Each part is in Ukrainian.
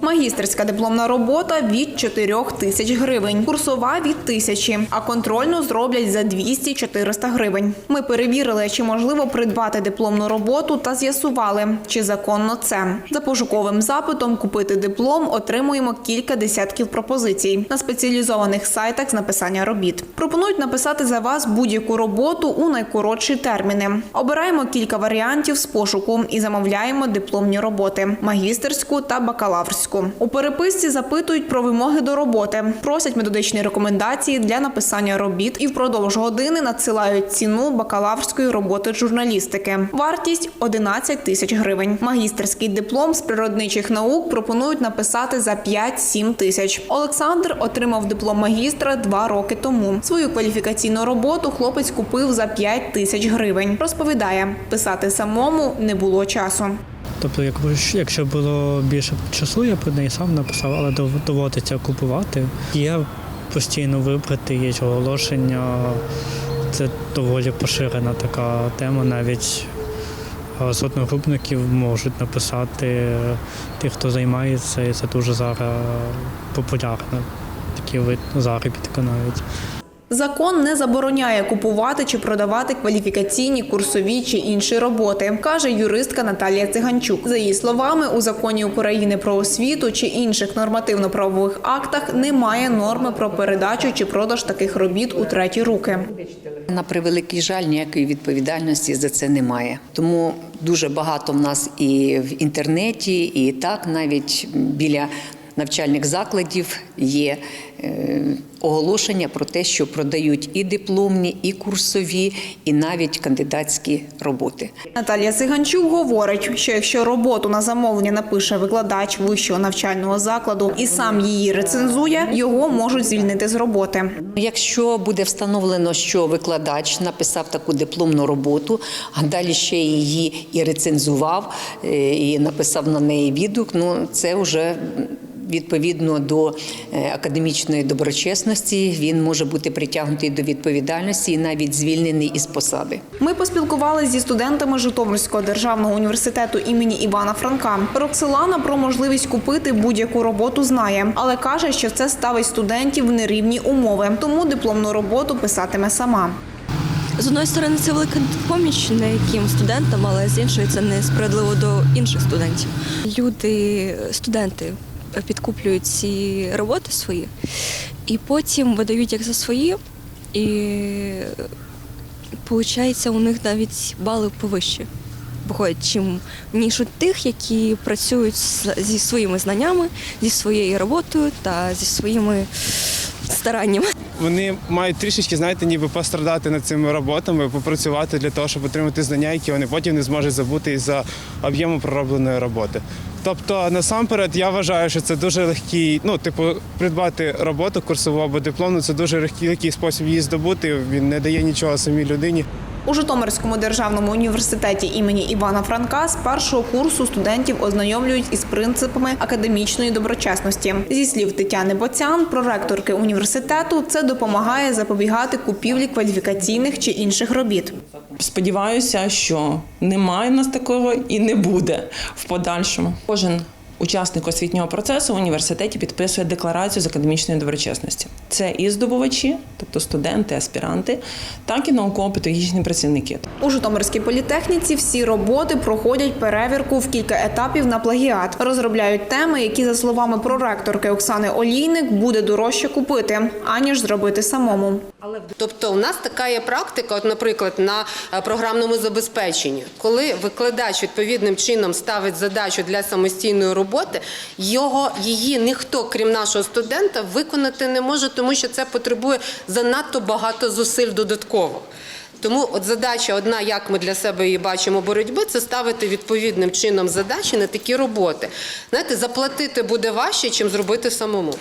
Магістерська дипломна робота від 4 тисяч гривень, курсова від тисячі, а контрольну зроблять за 200-400 гривень. Ми перевірили, чи можливо придбати дипломну роботу та з'ясували, чи законно це. За пошуковим запитом купити диплом отримуємо кілька десятків пропозицій на спеціалізованих сайтах з написання робіт. Пропонують написати за вас будь-яку роботу у найкоротші терміни. Обираємо кілька варіантів з пошуку і замовляємо дипломні роботи магістерську та бакалаврську. У переписці запитують про вимоги до роботи, просять методичні рекомендації для написання робіт і впродовж години надсилають ціну бакалаврської роботи журналістики. Вартість 11 тисяч гривень. Магістерський диплом з природничих наук пропонують написати за 5-7 тисяч. Олександр отримав диплом магістра два роки тому. Свою кваліфікаційну роботу хлопець купив за 5 тисяч гривень. Розповідає, писати самому не було часу. Тобто, якби якщо було більше часу, я б неї сам написав, але доводиться купувати. Є постійно вибрати, є оголошення. Це доволі поширена така тема. Навіть е, з одногрупників можуть написати е, ті, хто займається, і це дуже зараз популярно. Такий вид заробітка навіть. Закон не забороняє купувати чи продавати кваліфікаційні, курсові чи інші роботи, каже юристка Наталія Циганчук. За її словами, у законі України про освіту чи інших нормативно-правових актах немає норми про передачу чи продаж таких робіт у треті руки. На превеликий жаль, ніякої відповідальності за це немає. Тому дуже багато в нас і в інтернеті, і так навіть біля навчальних закладів є е, оголошення про те, що продають і дипломні, і курсові, і навіть кандидатські роботи. Наталія Циганчук говорить, що якщо роботу на замовлення напише викладач вищого навчального закладу і сам її рецензує, його можуть звільнити з роботи. Якщо буде встановлено, що викладач написав таку дипломну роботу, а далі ще її і рецензував, е, і написав на неї відгук, ну це вже відповідно до е, академічної доброчесності, він може бути притягнутий до відповідальності і навіть звільнений із посади. Ми поспілкувалися зі студентами Житомирського державного університету імені Івана Франка. Роксилана про можливість купити будь-яку роботу знає, але каже, що це ставить студентів в нерівні умови, тому дипломну роботу писатиме сама. З одної сторони, це велика поміч неяким студентам, але з іншої це несправедливо до інших студентів. Люди, студенти підкуплюють ці роботи свої і потім видають їх за свої, і виходить, у них навіть бали повищі виходять, чим ніж у тих, які працюють зі своїми знаннями, зі своєю роботою та зі своїми стараннями. Вони мають трішечки, знаєте, ніби пострадати над цими роботами, попрацювати для того, щоб отримати знання, які вони потім не зможуть забути із-за об'єму проробленої роботи. Тобто, насамперед, я вважаю, що це дуже легкий, ну, типу, придбати роботу курсову або дипломну, це дуже легкий, легкий спосіб її здобути. Він не дає нічого самій людині. У Житомирському державному університеті імені Івана Франка з першого курсу студентів ознайомлюють із принципами академічної доброчесності. Зі слів Тетяни Боцян, проректорки університету, це допомагає запобігати купівлі кваліфікаційних чи інших робіт. Сподіваюся, що немає в нас такого і не буде в подальшому. Кожен учасник освітнього процесу в університеті підписує декларацію з академічної доброчесності. Це і здобувачі, тобто студенти, аспіранти, так і науково-педагогічні працівники. У Житомирській політехніці всі роботи проходять перевірку в кілька етапів на плагіат. Розробляють теми, які, за словами проректорки Оксани Олійник, буде дорожче купити, аніж зробити самому. Тобто, у нас така є практика, от, наприклад, на е, програмному забезпеченні, коли викладач відповідним чином ставить задачу для самостійної роботи, його її ніхто, крім нашого студента, виконати не може, тому що це потребує занадто багато зусиль додатково. Тому от задача одна, як ми для себе її бачимо боротьби, це ставити відповідним чином задачі на такі роботи. Знаєте, заплатити буде важче, чим зробити самому.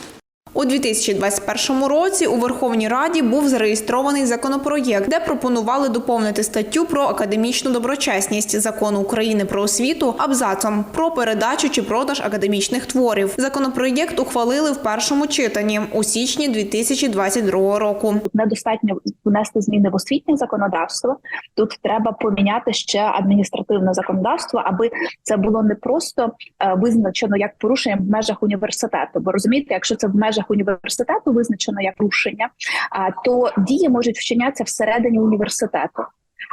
У 2021 році у Верховній Раді був зареєстрований законопроєкт, де пропонували доповнити статтю про академічну доброчесність закону України про освіту абзацом про передачу чи продаж академічних творів. Законопроєкт ухвалили в першому читанні у січні 2022 року. недостатньо внести зміни в освітнє законодавство. Тут треба поміняти ще адміністративне законодавство, аби це було не просто е, визначено як порушення в межах університету. Бо розумієте, якщо це в межах університету визначено як рушення, а, то дії можуть вчинятися всередині університету.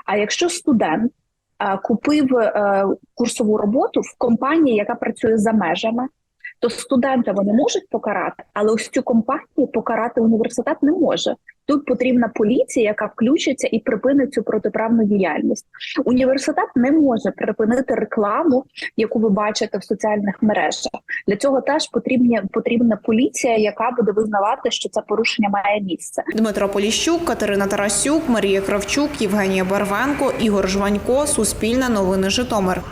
А якщо студент купив е, курсову роботу в компанії, яка працює за межами. То студента вони можуть покарати, але ось цю компанію покарати університет не може. Тут потрібна поліція, яка включиться і припинить цю протиправну діяльність. Університет не може припинити рекламу, яку ви бачите в соціальних мережах. Для цього теж потрібні потрібна поліція, яка буде визнавати, що це порушення має місце. Дмитро Поліщук, Катерина Тарасюк, Марія Кравчук, Євгенія Барвенко, Ігор Жванько, Суспільне новини Житомир.